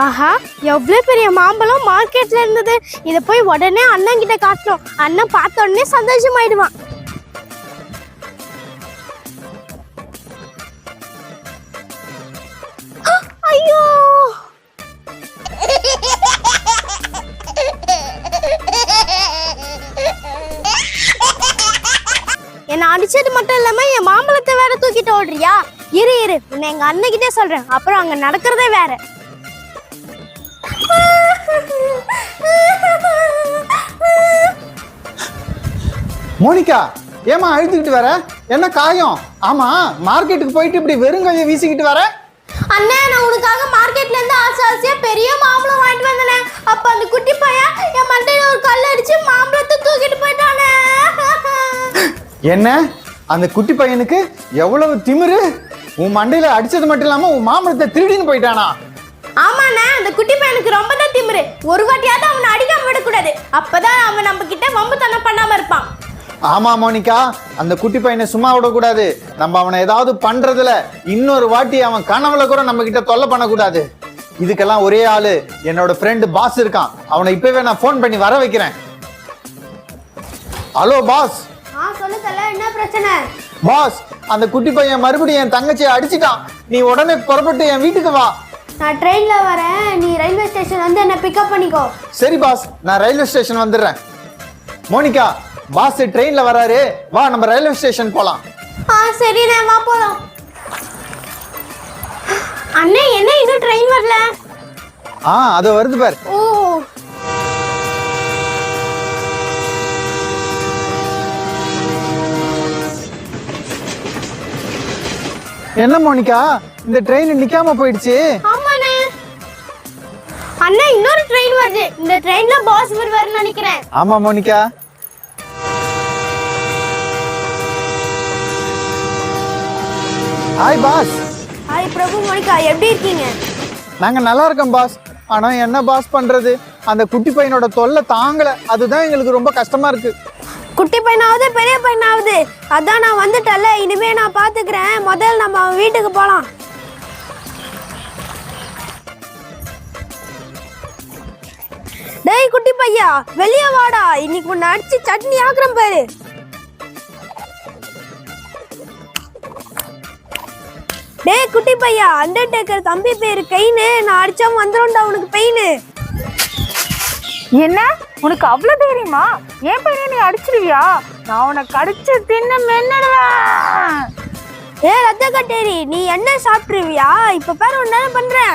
ஆஹா எவ்வளோ பெரிய மாம்பழம் மார்க்கெட்ல இருந்தது. இதை போய் உடனே அண்ணன் கிட்ட காட்டணும். அண்ணன் பார்த்த உடனே சந்தோஷமாயிடுவான். ஐயோ! என்னை அடிச்சது மட்டும் இல்லாம என் மாம்பழத்தை வேற தூக்கிட்டு ஓடுறியா? இரு இரு. உன்னை எங்க அண்ணகிட்டே சொல்றேன். அப்புறம் அங்க நடக்கிறதே வேற. மோனிகா ஏமா அழுதுகிட்டு வர? என்ன காயம்? ஆமா மார்க்கெட்டுக்கு போயிட்டு இப்படி வெறும் கையை வீசிக்கிட்டு வர? அண்ணே நான் உனக்காக மார்க்கெட்ல இருந்து ஆசை ஆசையா பெரிய மாம்பழம் வாங்கிட்டு வந்தனே. அப்ப அந்த குட்டி பையன் என் மண்டையில ஒரு கல் அடிச்சு மாம்பழத்தை தூக்கிட்டு போயிட்டானே. என்ன? அந்த குட்டி பையனுக்கு எவ்வளவு திமிரு? உன் மண்டையில அடிச்சது மட்டும் இல்லாம உன் மாம்பழத்தை திருடின்னு போயிட்டானா? ஆமாண்ணே அந்த குட்டி பையனுக்கு ரொம்ப தான் திமிரு. ஒரு வாட்டியாவது அவனை அடிக்காம விடக்கூடாது. அப்பதான் அவன் நம்ம கிட்ட வம்புத்தனம் பண்ணாம இருப்பான். ஆமா மோனிகா. அந்த குட்டி பையனை சும்மா விடக்கூடாது. நம்ம அவனை ஏதாவது பண்றதுல இன்னொரு வாட்டி அவன் கனவுல கூட நம்ம கிட்ட தொல்லை பண்ணக்கூடாது. இதுக்கெல்லாம் ஒரே ஆளு என்னோட ஃப்ரெண்டு பாஸ் இருக்கான். அவனை இப்பவே நான் ஃபோன் பண்ணி வர வைக்கிறேன். Hello boss. ஆ சொல்லு தல என்ன பிரச்சனை? பாஸ் அந்த குட்டி பையன் மறுபடியும் என் தங்கச்சியை அடிச்சிட்டான். நீ உடனே புறப்பட்டு என் வீட்டுக்கு வா. நான் ட்ரெயின்ல வரேன். நீ ரயில்வே ஸ்டேஷன் வந்து என்ன பிக்கப் பண்ணிக்கோ. சரி பாஸ் நான் ரயில்வே ஸ்டேஷன் வந்துடுறேன். மோனிகா பாஸ் ட்ரெயின்ல வராரு. வா நம்ம ரயில்வே ஸ்டேஷன் போலாம். ஆ சரிண்ணே வா போலாம். அண்ணே என்ன இன்னும் ட்ரெயின் வரல. ஆ அது வருது பார். ஓ. என்ன மோனிகா? இந்த ட்ரெயின் நிக்காம போயிடுச்சு. அண்ணா இன்னொரு ட்ரெயின் வருது. இந்த ட்ரெயின்ல பாஸ் வருவாருன்னு நினைக்கிறேன். ஆமா Monica. Hi boss hi Prabhu Monica எப்படி இருக்கீங்க? நாங்க நல்லா இருக்கோம் பாஸ் ஆனா என்ன பாஸ் பண்றது? அந்த குட்டி பையனோட தொல்லை தாங்கல. அதுதான் எங்களுக்கு ரொம்ப கஷ்டமா இருக்கு. குட்டி பையனாவது பெரிய பையனாவது? அதான் நான் வந்துட்டல இனிமே நான் பாத்துக்கிறேன். முதல்ல நம்ம அவன் வீட்டுக்கு போலாம். டேய் குட்டி பையா வெளியே வாடா. இன்னைக்கு உன்னை அடிச்சு சட்னி ஆக்குறேன் பாரு. டேய் குட்டி பையா அண்டர்டேக்கர் தம்பி பேரு கைனு நான் அடிச்சா வந்துடும்டா உனக்கு பெயினு என்ன? உனக்கு அவ்வளவு தைரியமா? என் பையனை நீ அடிச்சிருவியா? நான் உனக்கு அடிச்சு தின்னு மென்னுடுவேன். ஏ ரத்த கட்டேரி நீ என்ன சாப்பிட்டுருவியா? இப்ப பாரு ஒன்னு பண்றேன்